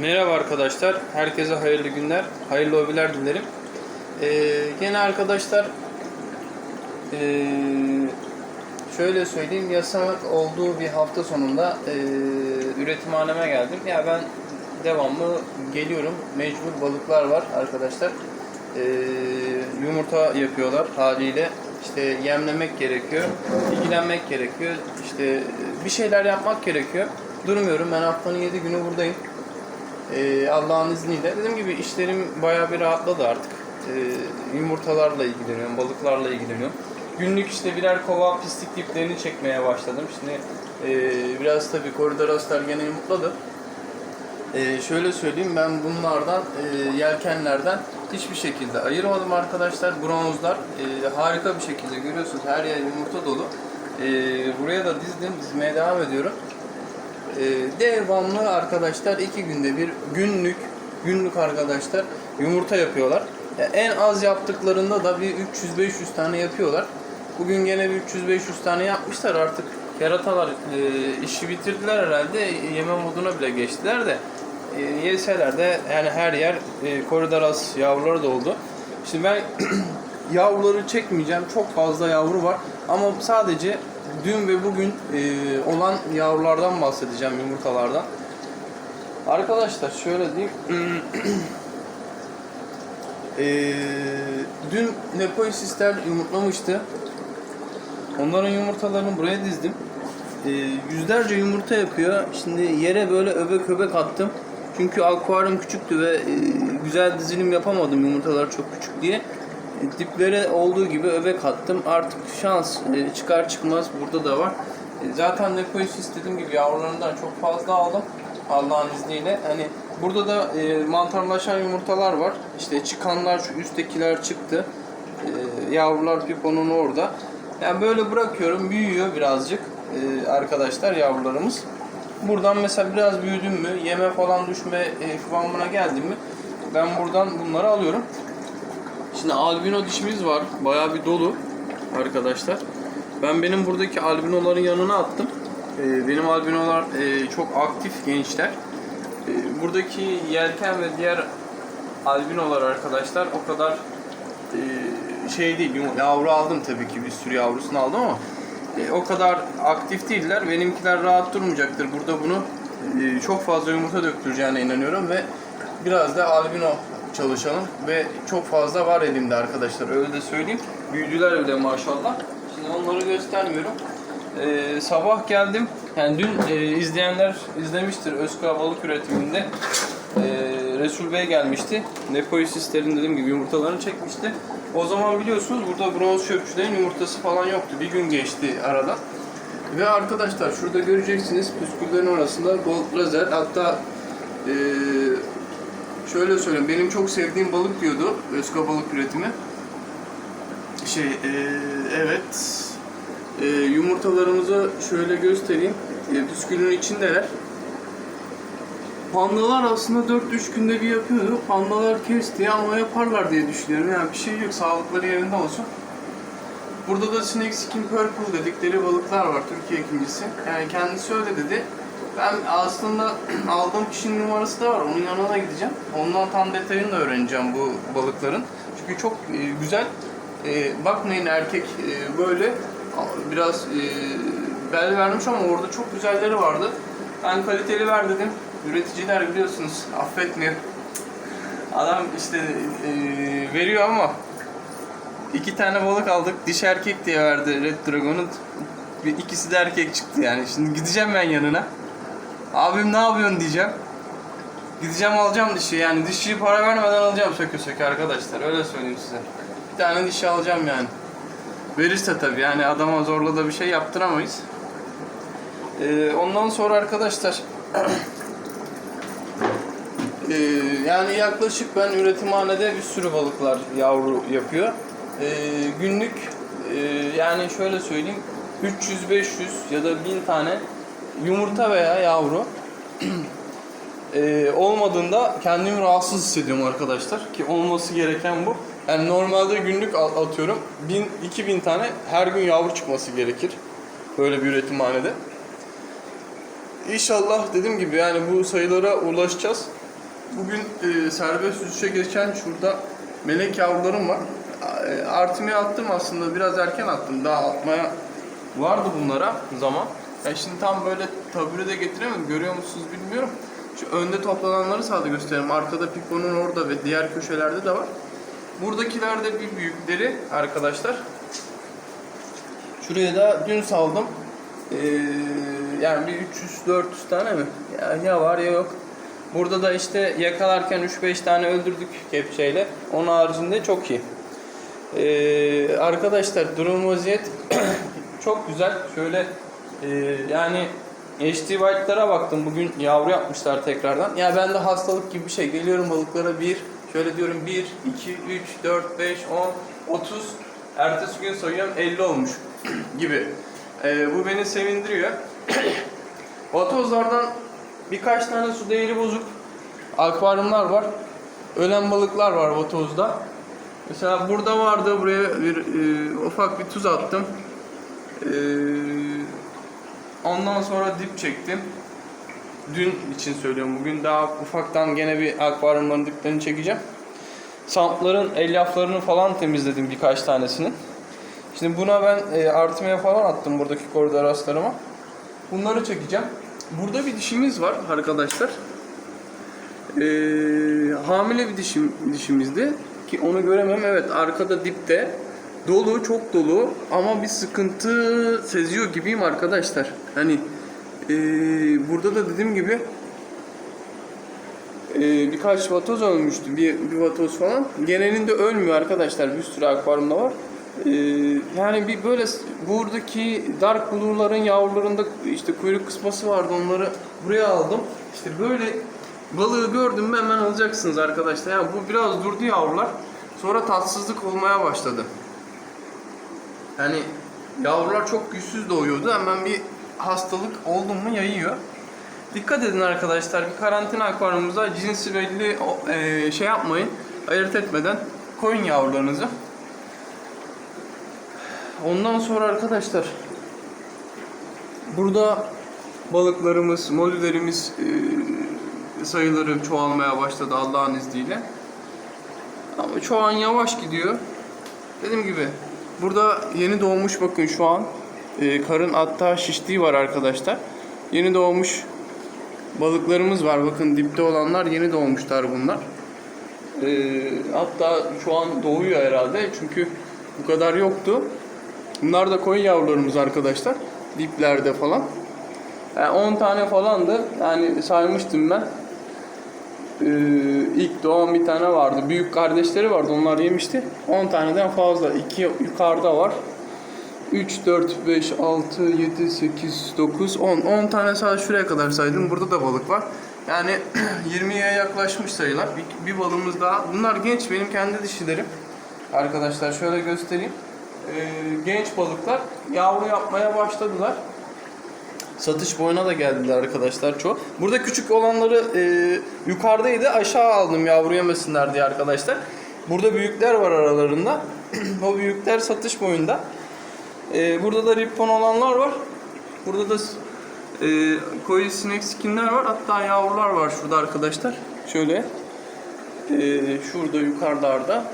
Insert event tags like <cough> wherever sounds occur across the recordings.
Merhaba arkadaşlar. Herkese hayırlı günler, hayırlı hobiler dilerim. Ee, gene arkadaşlar ee, şöyle söyleyeyim yasak olduğu bir hafta sonunda ee, üretimhaneme geldim. Ya ben devamlı geliyorum. Mecbur balıklar var arkadaşlar. Ee, yumurta yapıyorlar haliyle. İşte yemlemek gerekiyor, ilgilenmek gerekiyor. İşte bir şeyler yapmak gerekiyor. Durmuyorum. Ben haftanın 7 günü buradayım. Ee, Allah'ın izniyle. Dediğim gibi işlerim bayağı bir rahatladı artık. Ee, yumurtalarla ilgileniyorum, balıklarla ilgileniyorum. Günlük işte birer kova pislik diplerini çekmeye başladım. Şimdi ee, biraz tabii koridor aslar gene yumurtladı. Ee, şöyle söyleyeyim ben bunlardan e, yelkenlerden hiçbir şekilde ayırmadım arkadaşlar. Bronzlar e, harika bir şekilde görüyorsunuz her yer yumurta dolu. E, buraya da dizdim, dizmeye devam ediyorum. E, devamlı arkadaşlar iki günde bir günlük günlük arkadaşlar yumurta yapıyorlar. Ya en az yaptıklarında da bir 300-500 tane yapıyorlar. Bugün gene bir 300-500 tane yapmışlar artık. Keratalar e, işi bitirdiler herhalde. Yeme moduna bile geçtiler de. E, yeseler de yani her yer e, koridor yavruları da oldu. Şimdi ben <clears throat> yavruları çekmeyeceğim. Çok fazla yavru var. Ama sadece dün ve bugün e, olan yavrulardan bahsedeceğim yumurtalardan. Arkadaşlar şöyle diyeyim. <clears throat> E, dün Nepoisisler yumurtlamıştı. Onların yumurtalarını buraya dizdim. E, yüzlerce yumurta yapıyor. Şimdi yere böyle öbek öbek attım. Çünkü akvaryum küçüktü ve e, güzel dizilim yapamadım yumurtalar çok küçük diye. Diplere olduğu gibi öbek attım. Artık şans e, çıkar çıkmaz burada da var. E, zaten Nepoisis dediğim gibi yavrularından çok fazla aldım. Allah'ın izniyle. Hani burada da e, mantarlaşan yumurtalar var. İşte çıkanlar şu üsttekiler çıktı. E, yavrular piponun orada. Yani böyle bırakıyorum. Büyüyor birazcık e, arkadaşlar yavrularımız. Buradan mesela biraz büyüdüm mü, yeme falan düşme e, kıvamına geldim mi ben buradan bunları alıyorum. Şimdi albino dişimiz var. Bayağı bir dolu arkadaşlar. Ben benim buradaki albinoların yanına attım. E, benim albinolar e, çok aktif gençler. E, buradaki yelken ve diğer albinolar arkadaşlar o kadar e, şey değil. Yavru aldım tabii ki bir sürü yavrusunu aldım ama e, o kadar aktif değiller. Benimkiler rahat durmayacaktır. Burada bunu e, çok fazla yumurta döktüreceğine inanıyorum ve biraz da albino çalışalım ve çok fazla var elimde arkadaşlar. Öyle de söyleyeyim. Büyüdüler bile maşallah. Şimdi onları göstermiyorum. E, sabah geldim. Yani dün e, izleyenler izlemiştir Özkağ balık üretiminde. E, Resul Bey gelmişti. Nepoisislerin dediğim gibi yumurtalarını çekmişti. O zaman biliyorsunuz burada bronz çöpçülerin yumurtası falan yoktu. Bir gün geçti arada. Ve arkadaşlar şurada göreceksiniz püsküllerin arasında gold lazer hatta eee, şöyle söyleyeyim benim çok sevdiğim balık diyordu Özka balık üretimi. Şey eee, evet Eee, yumurtalarımızı şöyle göstereyim. Eee, püskülün içindeler. Pandalar aslında 4-3 günde bir yapıyordu. Pandalar kesti ama yaparlar diye düşünüyorum. Yani bir şey yok. Sağlıkları yerinde olsun. Burada da Snake Skin Purple dedikleri balıklar var. Türkiye ikincisi. Yani kendisi öyle dedi. Ben aslında <clears throat> aldığım kişinin numarası da var. Onun yanına da gideceğim. Ondan tam detayını da öğreneceğim bu balıkların. Çünkü çok e, güzel. E, bakmayın erkek e, böyle biraz e, bel vermiş ama orada çok güzelleri vardı. Ben kaliteli ver dedim. Üreticiler biliyorsunuz affetmiyor. Adam işte e, veriyor ama iki tane balık aldık. Diş erkek diye verdi Red Dragon'un. İkisi de erkek çıktı yani. Şimdi gideceğim ben yanına. Abim ne yapıyorsun diyeceğim. Gideceğim alacağım dişi yani dişiyi para vermeden alacağım söke söke arkadaşlar öyle söyleyeyim size. Bir tane dişi alacağım yani. Verirse tabii yani adama zorla da bir şey yaptıramayız. Ee, ondan sonra arkadaşlar <clears throat> Ee, yani yaklaşık ben üretimhanede bir sürü balıklar yavru yapıyor. Ee, günlük e, yani şöyle söyleyeyim 300-500 ya da 1000 tane yumurta veya yavru Ee, <clears throat> olmadığında kendimi rahatsız hissediyorum arkadaşlar ki olması gereken bu. Yani normalde günlük atıyorum 1000-2000 tane her gün yavru çıkması gerekir böyle bir üretimhanede. İnşallah dediğim gibi yani bu sayılara ulaşacağız. bugün e, serbest yüzüşe geçen şurada melek yavrularım var. E, Artmaya attım aslında biraz erken attım. Daha atmaya vardı bunlara zaman. Ya şimdi tam böyle tabure de getiremedim. Görüyor musunuz bilmiyorum. Şu önde toplananları sağda göstereyim. Arkada piponun orada ve diğer köşelerde de var. Buradakiler de bir büyükleri arkadaşlar. Şuraya da dün saldım. Ee, yani bir 300-400 tane mi? Ya, ya var ya yok. Burada da işte yakalarken 3-5 tane öldürdük kepçeyle. Onun haricinde çok iyi. Ee, arkadaşlar durum vaziyet <clears throat> çok güzel. Şöyle e, yani HD White'lara baktım. Bugün yavru yapmışlar tekrardan. Ya ben de hastalık gibi bir şey. Geliyorum balıklara bir şöyle diyorum 1, 2, 3, 4, 5, 10, 30. Ertesi gün sayıyorum 50 olmuş gibi. Ee, bu beni sevindiriyor. <coughs> Vatozlardan birkaç tane su değeri bozuk akvaryumlar var. Ölen balıklar var vatozda. Mesela burada vardı. Buraya bir e, ufak bir tuz attım. E, ondan sonra dip çektim. Dün için söylüyorum. Bugün daha ufaktan gene bir akvaryumların diplerini çekeceğim. Sampların elyaflarını falan temizledim birkaç tanesinin. Şimdi buna ben e, artımaya falan attım buradaki koridor rastlarıma. Bunları çekeceğim. Burada bir dişimiz var arkadaşlar. Ee, hamile bir dişim dişimizdi ki onu göremem. Evet arkada dipte dolu çok dolu ama bir sıkıntı seziyor gibiyim arkadaşlar. Hani ee, burada da dediğim gibi ee, birkaç vatoz ölmüştü. Bir, bir vatoz falan. Genelinde ölmüyor arkadaşlar. Bir sürü akvaryumda var. Ee, yani bir böyle buradaki dark blue'ların yavrularında işte kuyruk kısması vardı. Onları buraya aldım. İşte böyle balığı gördüm mü hemen alacaksınız arkadaşlar. Yani bu biraz durdu yavrular. Sonra tatsızlık olmaya başladı. Yani yavrular çok güçsüz doğuyordu. Hemen bir hastalık oldu mu yayıyor. Dikkat edin arkadaşlar. Bir karantina akvaryumumuza cinsi belli e, şey yapmayın. Ayırt etmeden koyun yavrularınızı. Ondan sonra arkadaşlar burada balıklarımız, molülerimiz e, sayıları çoğalmaya başladı Allah'ın izniyle. Ama şu an yavaş gidiyor. Dediğim gibi burada yeni doğmuş bakın şu an e, karın hatta şiştiği var arkadaşlar. Yeni doğmuş balıklarımız var. Bakın dipte olanlar yeni doğmuşlar bunlar. E, hatta şu an doğuyor herhalde çünkü bu kadar yoktu. Bunlar da koyun yavrularımız arkadaşlar. Diplerde falan. Yani 10 tane falandı. Yani saymıştım ben. Ee, ilk doğan bir tane vardı. Büyük kardeşleri vardı. Onlar yemişti. 10 taneden fazla. 2 yukarıda var. 3, 4, 5, 6, 7, 8, 9, 10. 10 tane sadece şuraya kadar saydım. Burada da balık var. Yani <clears throat> 20'ye yaklaşmış sayılar. Bir, bir balığımız daha. Bunlar genç. Benim kendi dişilerim. Arkadaşlar şöyle göstereyim. Ee, genç balıklar yavru yapmaya başladılar. Satış boyuna da geldiler arkadaşlar çok. Burada küçük olanları e, yukarıdaydı. Aşağı aldım yavru yemesinler diye arkadaşlar. Burada büyükler var aralarında. <clears throat> o büyükler satış boyunda. E, burada da ribbon olanlar var. Burada da e, koyu sinek skinler var. Hatta yavrular var şurada arkadaşlar. Şöyle. E, şurada yukarılarda.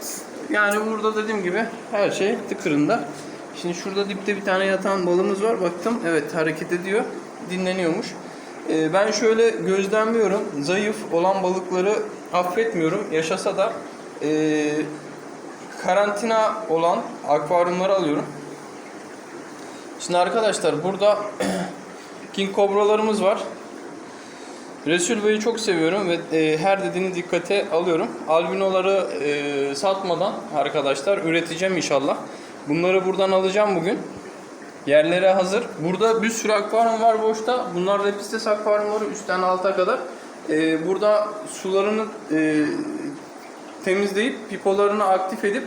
Yani burada dediğim gibi her şey tıkırında. Şimdi şurada dipte bir tane yatan balımız var. Baktım evet hareket ediyor. Dinleniyormuş. Ee, ben şöyle gözlemliyorum. Zayıf olan balıkları affetmiyorum. Yaşasa da ee, karantina olan akvaryumları alıyorum. Şimdi arkadaşlar burada <clears throat> King Cobra'larımız var. Resul Bey'i çok seviyorum ve e, her dediğini dikkate alıyorum. Albinoları e, satmadan arkadaşlar üreteceğim inşallah. Bunları buradan alacağım bugün. Yerlere hazır. Burada bir sürü akvaryum var boşta. Bunlar lepistes akvaryumları üstten alta kadar. E, burada sularını e, temizleyip pipolarını aktif edip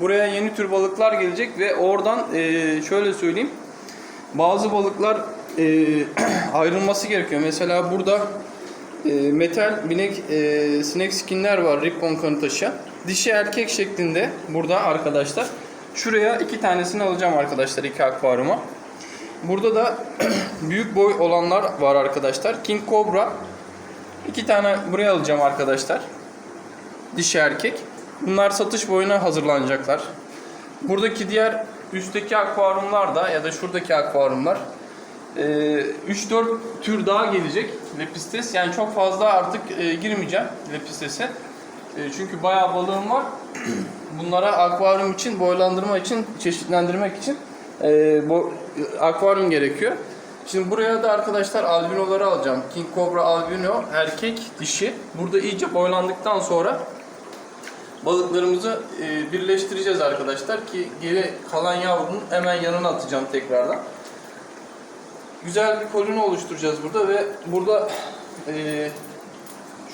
buraya yeni tür balıklar gelecek ve oradan e, şöyle söyleyeyim. Bazı balıklar e, <clears throat> ayrılması gerekiyor. Mesela burada e, metal binek e, sinek skinler var ribbon kanı taşıyan. Dişi erkek şeklinde burada arkadaşlar. Şuraya iki tanesini alacağım arkadaşlar iki akvaryuma. Burada da <clears throat> büyük boy olanlar var arkadaşlar. King Cobra. İki tane buraya alacağım arkadaşlar. Dişi erkek. Bunlar satış boyuna hazırlanacaklar. Buradaki diğer üstteki akvaryumlar da ya da şuradaki akvaryumlar e, 3-4 tür daha gelecek lepistes. Yani çok fazla artık e, girmeyeceğim lepistese. E, çünkü bayağı balığım var. Bunlara akvaryum için, boylandırma için, çeşitlendirmek için e, bo- akvaryum gerekiyor. Şimdi buraya da arkadaşlar albinoları alacağım. King Cobra albino erkek dişi. Burada iyice boylandıktan sonra balıklarımızı e, birleştireceğiz arkadaşlar ki geri kalan yavrunun hemen yanına atacağım tekrardan. Güzel bir koloni oluşturacağız burada ve burada e,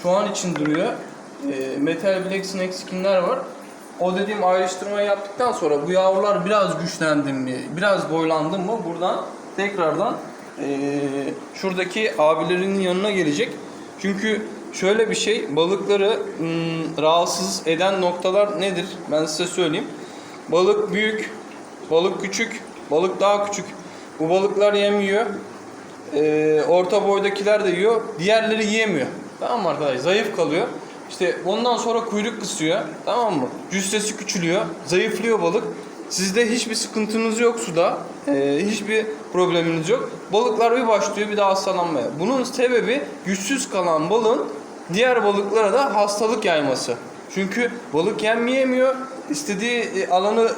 şu an için duruyor. E, Metal Black Snake var. O dediğim ayrıştırmayı yaptıktan sonra bu yavrular biraz güçlendi mi, biraz boylandı mı buradan tekrardan e, şuradaki abilerinin yanına gelecek. Çünkü şöyle bir şey balıkları ım, rahatsız eden noktalar nedir? Ben size söyleyeyim. Balık büyük, balık küçük, balık daha küçük. Bu balıklar yemiyor. Ee, orta boydakiler de yiyor. Diğerleri yiyemiyor. Tamam mı arkadaş? Zayıf kalıyor. İşte ondan sonra kuyruk kısıyor. Tamam mı? Cüssesi küçülüyor. Zayıflıyor balık. Sizde hiçbir sıkıntınız yok suda. Ee, hiçbir probleminiz yok. Balıklar bir başlıyor bir daha hastalanmaya. Bunun sebebi güçsüz kalan balığın diğer balıklara da hastalık yayması. Çünkü balık yenmeyemiyor. istediği e, alanı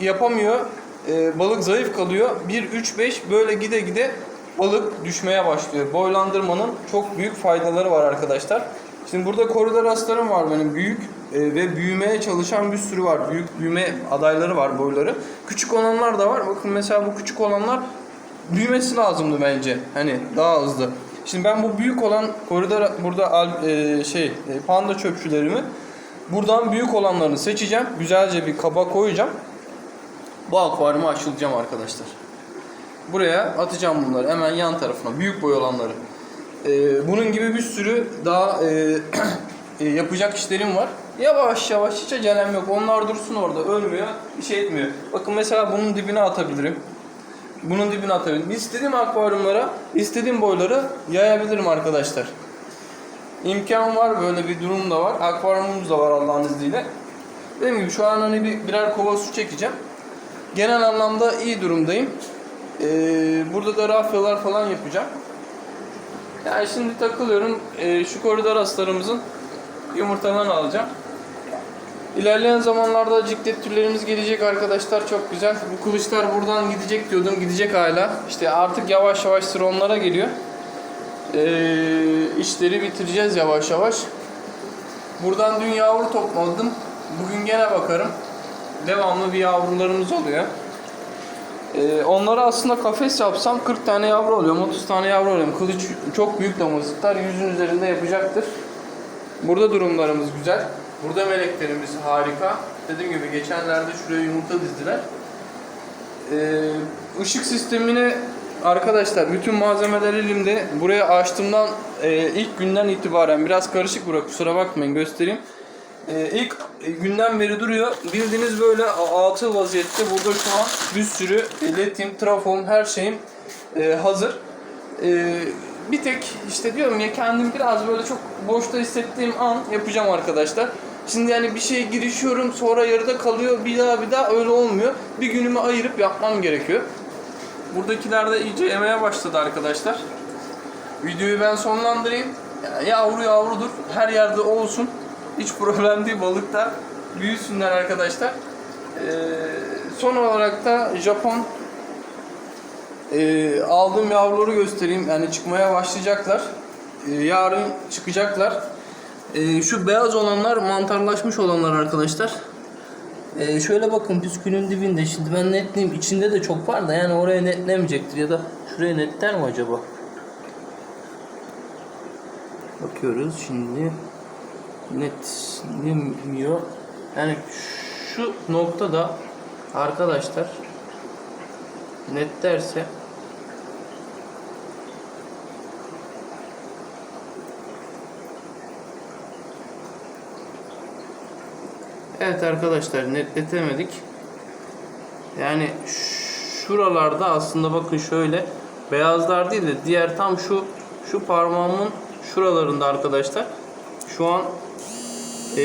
e, yapamıyor. Ee, balık zayıf kalıyor. 1 3 5 böyle gide gide balık düşmeye başlıyor. Boylandırmanın çok büyük faydaları var arkadaşlar. Şimdi burada koridor aslarım var benim büyük e, ve büyümeye çalışan bir sürü var. Büyük büyüme adayları var boyları. Küçük olanlar da var. Bakın mesela bu küçük olanlar büyümesi lazımdı bence. Hani daha hızlı. Şimdi ben bu büyük olan koridor burada e, şey e, panda çöpçülerimi buradan büyük olanlarını seçeceğim. Güzelce bir kaba koyacağım. Bu akvaryuma açılacağım arkadaşlar. Buraya atacağım bunları hemen yan tarafına büyük boy olanları. Ee, bunun gibi bir sürü daha e, <clears throat> e, yapacak işlerim var. Yavaş yavaş hiç acelem yok. Onlar dursun orada ölmüyor, bir şey etmiyor. Bakın mesela bunun dibine atabilirim. Bunun dibine atabilirim. İstediğim akvaryumlara, istediğim boyları yayabilirim arkadaşlar. İmkan var böyle bir durum da var. Akvaryumumuz da var Allah'ın izniyle. Dediğim gibi şu an hani bir, birer kova su çekeceğim. Genel anlamda iyi durumdayım. Ee, burada da rafyalar falan yapacağım. Yani şimdi takılıyorum. Ee, şu koridor aslarımızın yumurtalarını alacağım. İlerleyen zamanlarda ciklet türlerimiz gelecek arkadaşlar çok güzel. Bu kılıçlar buradan gidecek diyordum gidecek hala. İşte artık yavaş yavaş sıra onlara geliyor. Ee, işleri bitireceğiz yavaş yavaş. Buradan dün yavru topladım. Bugün gene bakarım. Devamlı bir yavrularımız oluyor. Ee, onlara aslında kafes yapsam 40 tane yavru oluyor, 30 tane yavru oluyor. Kılıç çok büyük damızlıklar, yüzün üzerinde yapacaktır. Burada durumlarımız güzel. Burada meleklerimiz harika. Dediğim gibi geçenlerde şuraya yumurta dizdiler. Ee, ışık sistemine arkadaşlar bütün malzemeler elimde. Buraya açtığımdan e, ilk günden itibaren biraz karışık bırak kusura bakmayın göstereyim. Ee, ilk günden beri duruyor. Bildiğiniz böyle altı vaziyette burada şu an bir sürü ledim, trafom her şeyim e, hazır. E, bir tek işte diyorum ya kendim biraz böyle çok boşta hissettiğim an yapacağım arkadaşlar. Şimdi yani bir şeye girişiyorum sonra yarıda kalıyor bir daha bir daha öyle olmuyor. Bir günümü ayırıp yapmam gerekiyor. Buradakiler de iyice emeye başladı arkadaşlar. Videoyu ben sonlandırayım. Yavru yavrudur. Her yerde olsun. Hiç problem değil. Balıklar büyüsünler arkadaşlar. Ee, son olarak da Japon ee, aldığım yavruları göstereyim. Yani çıkmaya başlayacaklar. Ee, yarın çıkacaklar. Ee, şu beyaz olanlar mantarlaşmış olanlar arkadaşlar. Ee, şöyle bakın püskülün dibinde. Şimdi ben netleyeyim. İçinde de çok var da yani oraya netlemeyecektir ya da şuraya netler mi acaba? Bakıyoruz şimdi. Netlemiyor. Yani şu noktada arkadaşlar net derse Evet arkadaşlar netletemedik. Yani şuralarda aslında bakın şöyle beyazlar değil de diğer tam şu şu parmağımın şuralarında arkadaşlar. Şu an Hey.